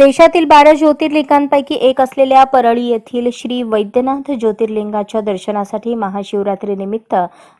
देशातील बारा ज्योतिर्लिंगांपैकी एक असलेल्या परळी येथील श्री वैद्यनाथ ज्योतिर्लिंगाच्या दर्शनासाठी महाशिवरात्रीनिमित्त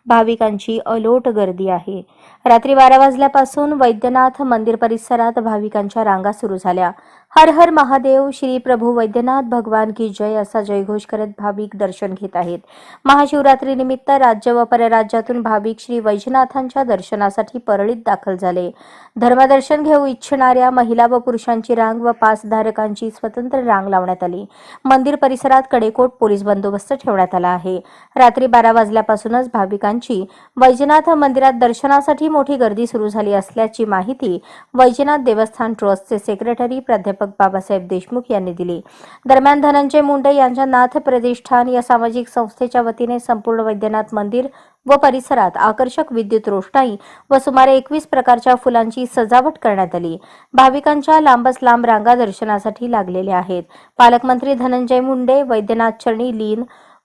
भाविकांची अलोट गर्दी आहे. रात्री बारा वाजल्यापासून वैद्यनाथ मंदिर परिसरात भाविकांच्या रांगा सुरू झाल्या. हर हर महादेव श्री प्रभू वैद्यनाथ भगवान की जय असा जयघोष करत भाविक दर्शन घेत आहेत. महाशिवरात्रीनिमित्त राज्य व परराज्यातून भाविक श्री वैजनाथांच्या दर्शनासाठी परळीत दाखल झाले. धर्मदर्शन घेऊ इच्छिणाऱ्या महिला व पुरुषांची रांग व पासधारकांची स्वतंत्र रांग लावण्यात आली. मंदिर परिसरात कडेकोट पोलीस बंदोबस्त ठेवण्यात आला आहे. रात्री बारा वाजल्यापासूनच भाविकांची वैजनाथ मंदिरात दर्शनासाठी मोठी गर्दी सुरू झाली असल्याची माहिती वैजनाथ देवस्थान ट्रस्टचे सेक्रेटरी प्राध्यापक बाबासाहेब देशमुख यांनी दिली. दरम्यान धनंजय मुंडे यांच्या नाथ प्रतिष्ठान या सामाजिक संस्थेच्या वतीने संपूर्ण वैद्यनाथ मंदिर व परिसरात आकर्षक विद्युत रोषणाई व सुमारे एकवीस प्रकारच्या फुलांची सजावट करण्यात आली. भाविकांच्या लांबच लांब रांगा दर्शनासाठी लागलेल्या आहेत. पालकमंत्री धनंजय मुंडे वैद्यनाथ चरणी लीन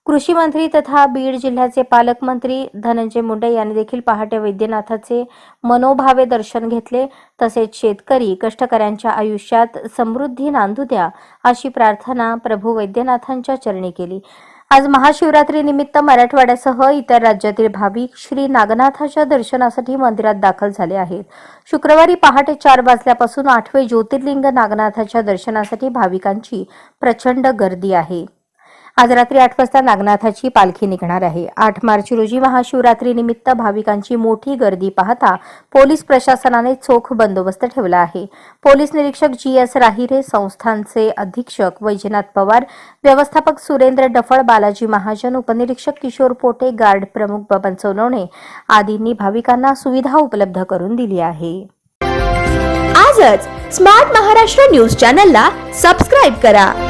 कृषी मंत्री तथा बीड जिल्ह्याचे पालकमंत्री धनंजय मुंडे यांनी देखील पहाटे वैद्यनाथाचे मनोभावे दर्शन घेतले. तसेच शेतकरी कष्टकऱ्यांच्या आयुष्यात समृद्धी नांदू द्या अशी प्रार्थना प्रभू वैद्यनाथांच्या चरणी केली. आज महाशिवरात्री निमित्त मराठवाड्यासह इतर राज्यातील भाविक श्री नागनाथाच्या दर्शनासाठी मंदिरात दाखल झाले आहेत. शुक्रवारी पहाटे चार वाजल्यापासून आठवे ज्योतिर्लिंग नागनाथाच्या दर्शनासाठी भाविकांची प्रचंड गर्दी आहे. आज रात्री आठ वाजता नागनाथाची पालखी निघणार आहे. आठ मार्च रोजी महाशिवरात्री निमित्त भाविकांची मोठी गर्दी पाहता पोलीस प्रशासनाने चोख बंदोबस्त ठेवला आहे. पोलीस निरीक्षक जी एस राहिरे संस्थांचे अधीक्षक वैजनाथ पवार व्यवस्थापक सुरेंद्र डफळ बालाजी महाजन उपनिरीक्षक किशोर पोटे गार्ड प्रमुख बबन सोनवणे आदींनी भाविकांना सुविधा उपलब्ध करून दिली आहे. आजच स्मार्ट महाराष्ट्र न्यूज चॅनलला सबस्क्राईब करा.